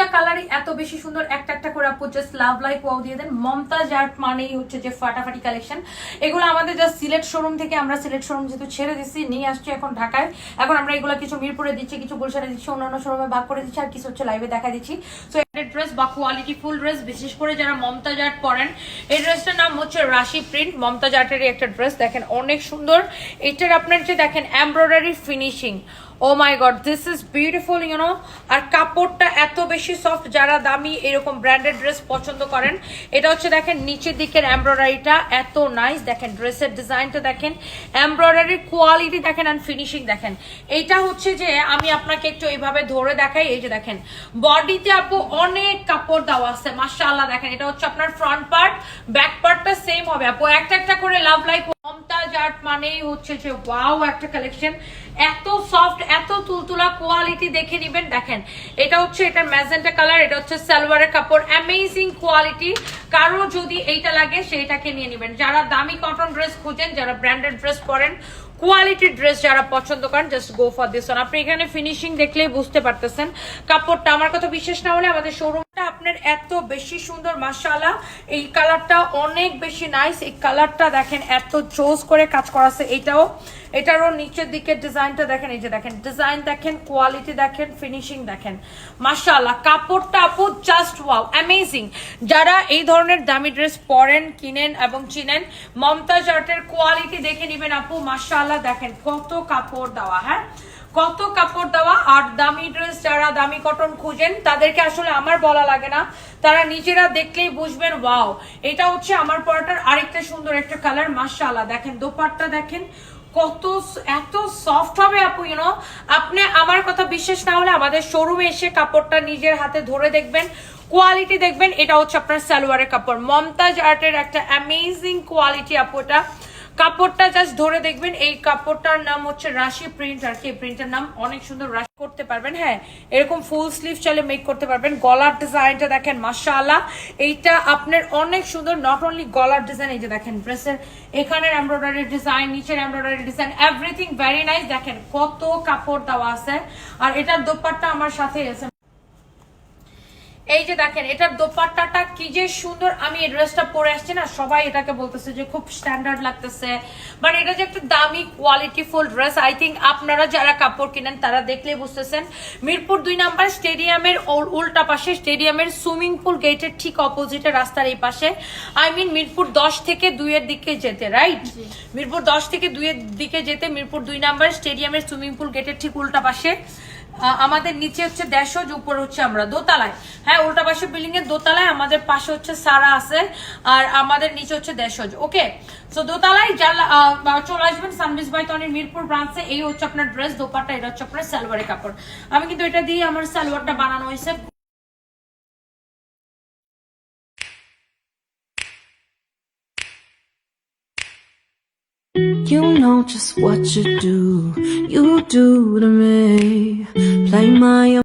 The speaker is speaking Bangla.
তিনটা কালারই এত বেশি সুন্দর, একটা একটা করে আপু জাস্ট লাভ লাইফ ওয়াও দিয়ে দেন। মমতাজ আর্ট মানেই হচ্ছে যে ফাটাফাটি কালেকশন এগুলো আমাদের জাস্ট সিলেট শোরুম থেকে আমরা সিলেট শোরুম যেহেতু ছেড়ে দিচ্ছি নিয়ে আসছি এখন ঢাকায়। এখন আমরা এগুলো কিছু মিরপুরে দিচ্ছি, কিছু গুলশানে দিচ্ছি, অন্যান্য শোরুমে ভাগ করে দিচ্ছি, আর কিছু হচ্ছে লাইভে দেখা দিচ্ছি। ড্রেস বা কোয়ালিটি ফুল ড্রেস বিশেষ করে যারা মমতাজ আর্ট পরেন, এই ড্রেসটার নাম হচ্ছে রাশি প্রিন্ট মমতাজ আর্টেরই একটা ড্রেস দেখেন অনেক সুন্দর। এটার আপনার যে দেখেন embroidery finishing oh my god this is beautiful you know আর কাপড়টা এত বেশি সফট যারা দামি এরকম ব্র্যান্ডেড ড্রেস পছন্দ করেন, এটা হচ্ছে দেখেন নিচের দিকের এমব্রয়ডারিটা এত নাইস দেখেন ড্রেসের ডিজাইনটা দেখেন এমব্রয়ডারির কোয়ালিটি দেখেন অ্যান্ড ফিনিশিং দেখেন। এইটা হচ্ছে যে আমি আপনাকে একটু এইভাবে ধরে দেখাই, এই যে দেখেন বডিতে আপু অনেক কাপড় দেওয়া আছে, মাশাআল্লাহ দেখেন, এটা হচ্ছে আপনার ফ্রন্ট পার্ট ব্যাক পার্টটা সেম হবে। আপু, একটা একটা করে লাভ লাইফ মমতাজ আর্ট মানেই হচ্ছে যে ওয়াও একটা কালেকশন এত সফট এত তুলতুলা কোয়ালিটি দেখে নিবেন, দেখেন, এটা হচ্ছে এটার ম্যাজেন্টা কালার এটা হচ্ছে সালোয়ারের কাপড় অ্যামেজিং কোয়ালিটি কারও যদি এইটা লাগে, সেইটাকে নিয়ে নেবেন। যারা দামি কটন ড্রেস খুঁজেন, যারা ব্র্যান্ডেড ড্রেস পরেন কোয়ালিটির ড্রেস যারা পছন্দ করেন জাস্ট গো ফর দিস আপনি এখানে ফিনিশিং দেখলেই বুঝতে পারতেছেন। কাপড়টা আমার কথা বিশেষ না হলে আমাদের শোরুমটা আপনার এত বেশি সুন্দর, মাশাআল্লাহ। এই কালারটা অনেক বেশি নাইস এই কালারটা দেখেন, এত চোজ করে কাজ করা আছে এটাও। এটারও নিচের দিকে ডিজাইনটা দেখেন, এই যে দেখেন, ডিজাইন দেখেন কোয়ালিটি দেখেন ফিনিশিং দেখেন। মাশাআল্লাহ, কাপড়টা আপু জাস্ট ওয়াও অ্যামেজিং যারা এই ধরনের দামি ড্রেস পরেন, কিনেন এবং চিনেন, মমতাজ আর্টের কোয়ালিটি দেখে নেবেন আপু। মাশাআল্লাহ, দেখেন কত কাপড় দেওয়া হ্যাঁ? কত কাপড় দেওয়া আর দামি ড্রেস যারা দামি কটন খুঁজেন, তাদেরকে আসলে আমার বলা লাগে না। তারা নিজেরা দেখলেই বুঝবেন, ওয়াও, এটা হচ্ছে আমার পরাটার আরেকটা সুন্দর একটা কালার মাশাআল্লাহ। দেখেন, দোপাট্টা দেখেন, কত এত সফট হবে আপু ইউনো আপনি আমার কথা বিশ্বাস না হলে আমাদের শোরুমে এসে কাপড়টা নিজের হাতে ধরে দেখবেন কোয়ালিটি দেখবেন, এটা হচ্ছে আপনার সালোয়ারের কাপড়। মমতাজ আর্টের একটা অ্যামেজিং কোয়ালিটি আপু এটা। কাপড়টা জাস্ট ধরে দেখবেন, এই কাপড়টার নাম হচ্ছে রাশি প্রিন্ট আর কি, প্রিন্টের নাম? অনেক সুন্দর রাশি করতে পারবেন হ্যাঁ। এরকম ফুল স্লিভ চাইলে মেক করতে পারবেন। গলার ডিজাইনটা দেখেন, মাশাআল্লাহ। এইটা আপনার অনেক সুন্দর নট অনলি গলার ডিজাইন, এই যে দেখেন ড্রেসের এখানের এমব্রয়ডারি ডিজাইন নিচের embroidery design everything very nice দেখেন কত কাপড় দেওয়া আছে। আর এটার দোপাট্টা আমার সাথে আছে। এই যে দেখেন এটার দোপাট্টাটা কি যে সুন্দর। আমি এই ড্রেসটা পরে আসছি না সবাই এটাকে বলতেছে যে খুব স্ট্যান্ডার্ড লাগতেছে। বাট এটা যে একটা দামি quality full dress I think আপনারা যারা কাপড় কিনেন তারা দেখলেই বুঝতেছেন। মিরপুর দুই নাম্বার স্টেডিয়ামের উল- উল্টা পাশে স্টেডিয়ামের সুইমিং পুল গেটের ঠিক অপোজিটে রাস্তার এই পাশে। আই মিন মিরপুর দশ থেকে দুইয়ের দিকে যেতে রাইট মিরপুর দশ থেকে দুইয়ের দিকে যেতে মিরপুর দুই নাম্বার স্টেডিয়ামের সুইমিং পুল গেটের ঠিক উল্টা পাশে। আমাদের নিচে হচ্ছে দেশজ উপর হচ্ছে আমরা, দোতলায়। হ্যাঁ উল্টা পাশে বিল্ডিং এর দোতলায়, আমাদের পাশে হচ্ছে সারা আছে, আর আমাদের নিচে হচ্ছে দেশজ ওকে? সো দোতলায় যারা চলে আসবেন সানবিস বাই তনির মিরপুর ব্রাঞ্চে এই হচ্ছে আপনার ড্রেস দোপাটা এটা হচ্ছে আপনার সালোয়ারের কাপড়। আমি কিন্তু এটা দিয়ে আমার সালোয়ারটা বানানো হয়েছে। You know just what you do, you do to me. Play my